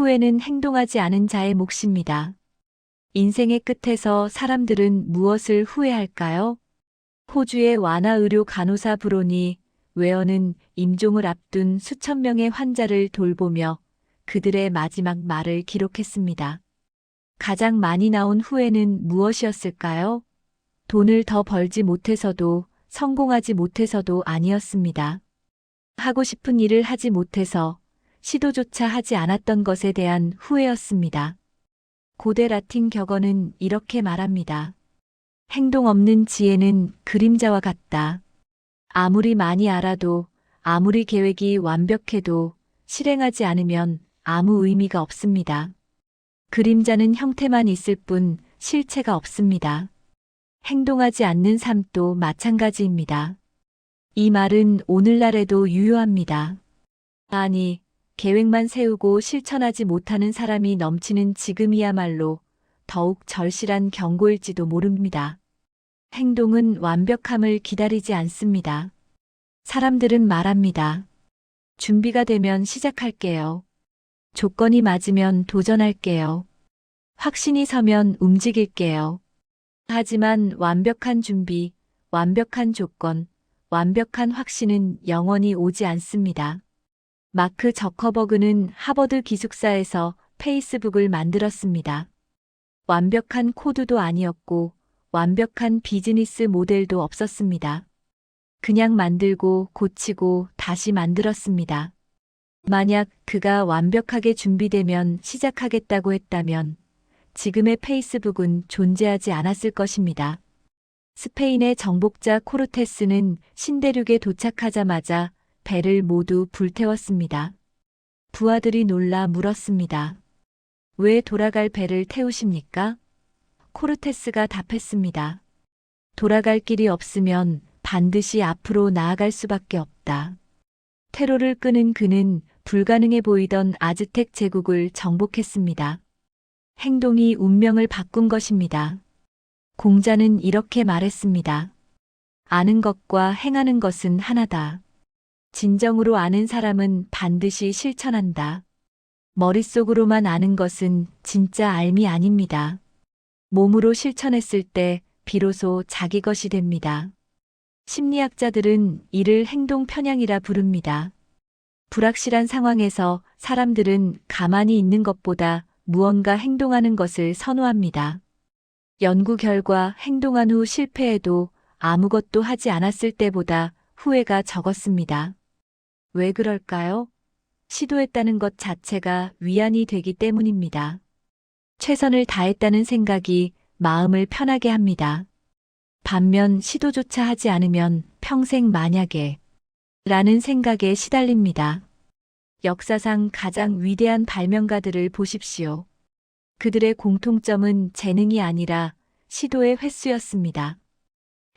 후회는 행동하지 않은 자의 몫입니다. 인생의 끝에서 사람들은 무엇을 후회할까요? 호주의 완화 의료 간호사 브로니 웨어는 임종을 앞둔 수천 명의 환자를 돌보며 그들의 마지막 말을 기록했습니다. 가장 많이 나온 후회는 무엇이었을까요? 돈을 더 벌지 못해서도 성공하지 못해서도 아니었습니다. 하고 싶은 일을 하지 못해서 시도조차 하지 않았던 것에 대한 후회였습니다. 고대 라틴 격언은 이렇게 말합니다. 행동 없는 지혜는 그림자와 같다. 아무리 많이 알아도, 아무리 계획이 완벽해도 실행하지 않으면 아무 의미가 없습니다. 그림자는 형태만 있을 뿐 실체가 없습니다. 행동하지 않는 삶도 마찬가지입니다. 이 말은 오늘날에도 유효합니다. 아니, 계획만 세우고 실천하지 못하는 사람이 넘치는 지금이야말로 더욱 절실한 경고일지도 모릅니다. 행동은 완벽함을 기다리지 않습니다. 사람들은 말합니다. 준비가 되면 시작할게요. 조건이 맞으면 도전할게요. 확신이 서면 움직일게요. 하지만 완벽한 준비, 완벽한 조건, 완벽한 확신은 영원히 오지 않습니다. 마크 저커버그는 하버드 기숙사에서 페이스북을 만들었습니다. 완벽한 코드도 아니었고 완벽한 비즈니스 모델도 없었습니다. 그냥 만들고 고치고 다시 만들었습니다. 만약 그가 완벽하게 준비되면 시작하겠다고 했다면 지금의 페이스북은 존재하지 않았을 것입니다. 스페인의 정복자 코르테스는 신대륙에 도착하자마자 배를 모두 불태웠습니다. 부하들이 놀라 물었습니다. 왜 돌아갈 배를 태우십니까? 코르테스가 답했습니다. 돌아갈 길이 없으면 반드시 앞으로 나아갈 수밖에 없다. 테러를 끄는 그는 불가능해 보이던 아즈텍 제국을 정복했습니다. 행동이 운명을 바꾼 것입니다. 공자는 이렇게 말했습니다. 아는 것과 행하는 것은 하나다. 진정으로 아는 사람은 반드시 실천한다. 머릿속으로만 아는 것은 진짜 알미 아닙니다. 몸으로 실천했을 때 비로소 자기 것이 됩니다. 심리학자들은 이를 행동 편향이라 부릅니다. 불확실한 상황에서 사람들은 가만히 있는 것보다 무언가 행동하는 것을 선호합니다. 연구 결과 행동한 후 실패해도 아무것도 하지 않았을 때보다 후회가 적었습니다. 왜 그럴까요? 시도했다는 것 자체가 위안이 되기 때문입니다. 최선을 다했다는 생각이 마음을 편하게 합니다. 반면 시도조차 하지 않으면 평생 만약에 라는 생각에 시달립니다. 역사상 가장 위대한 발명가들을 보십시오. 그들의 공통점은 재능이 아니라 시도의 횟수였습니다.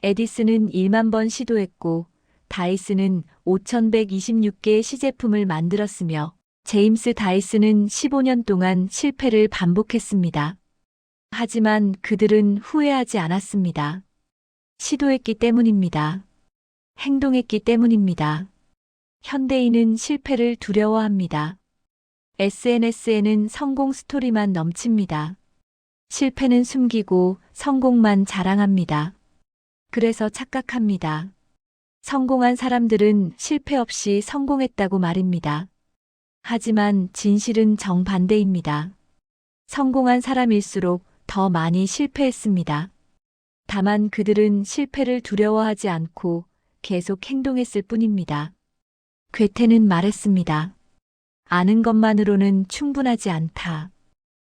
에디슨은 1만 번 시도했고 다이슨은 5126개의 시제품을 만들었으며 제임스 다이슨은 15년 동안 실패를 반복했습니다. 하지만 그들은 후회하지 않았습니다. 시도했기 때문입니다. 행동했기 때문입니다. 현대인은 실패를 두려워합니다. SNS에는 성공 스토리만 넘칩니다. 실패는 숨기고 성공만 자랑합니다. 그래서 착각합니다. 성공한 사람들은 실패 없이 성공했다고 말입니다. 하지만 진실은 정반대입니다. 성공한 사람일수록 더 많이 실패했습니다. 다만 그들은 실패를 두려워하지 않고 계속 행동했을 뿐입니다. 괴테는 말했습니다. 아는 것만으로는 충분하지 않다.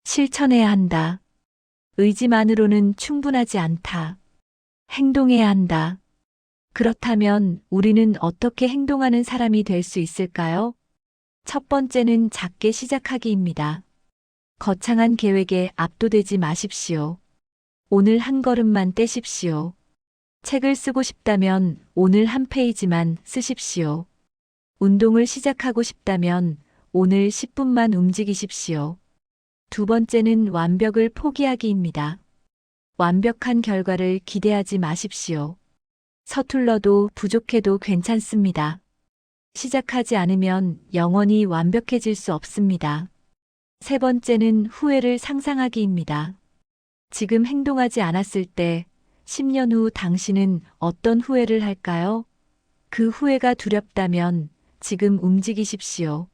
실천해야 한다. 의지만으로는 충분하지 않다. 행동해야 한다. 그렇다면 우리는 어떻게 행동하는 사람이 될 수 있을까요? 첫 번째는 작게 시작하기입니다. 거창한 계획에 압도되지 마십시오. 오늘 한 걸음만 떼십시오. 책을 쓰고 싶다면 오늘 한 페이지만 쓰십시오. 운동을 시작하고 싶다면 오늘 10분만 움직이십시오. 두 번째는 완벽을 포기하기입니다. 완벽한 결과를 기대하지 마십시오. 서툴러도 부족해도 괜찮습니다. 시작하지 않으면 영원히 완벽해질 수 없습니다. 세 번째는 후회를 상상하기입니다. 지금 행동하지 않았을 때 10년 후 당신은 어떤 후회를 할까요? 그 후회가 두렵다면 지금 움직이십시오.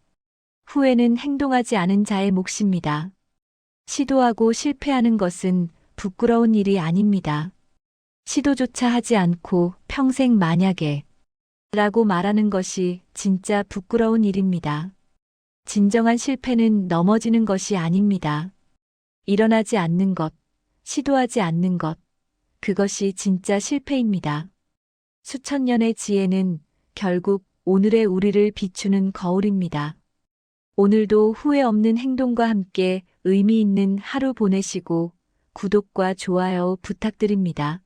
후회는 행동하지 않은 자의 몫입니다. 시도하고 실패하는 것은 부끄러운 일이 아닙니다. 시도조차 하지 않고 평생 만약에 라고 말하는 것이 진짜 부끄러운 일입니다. 진정한 실패는 넘어지는 것이 아닙니다. 일어나지 않는 것, 시도하지 않는 것, 그것이 진짜 실패입니다. 수천 년의 지혜는 결국 오늘의 우리를 비추는 거울입니다. 오늘도 후회 없는 행동과 함께 의미 있는 하루 보내시고 구독과 좋아요 부탁드립니다.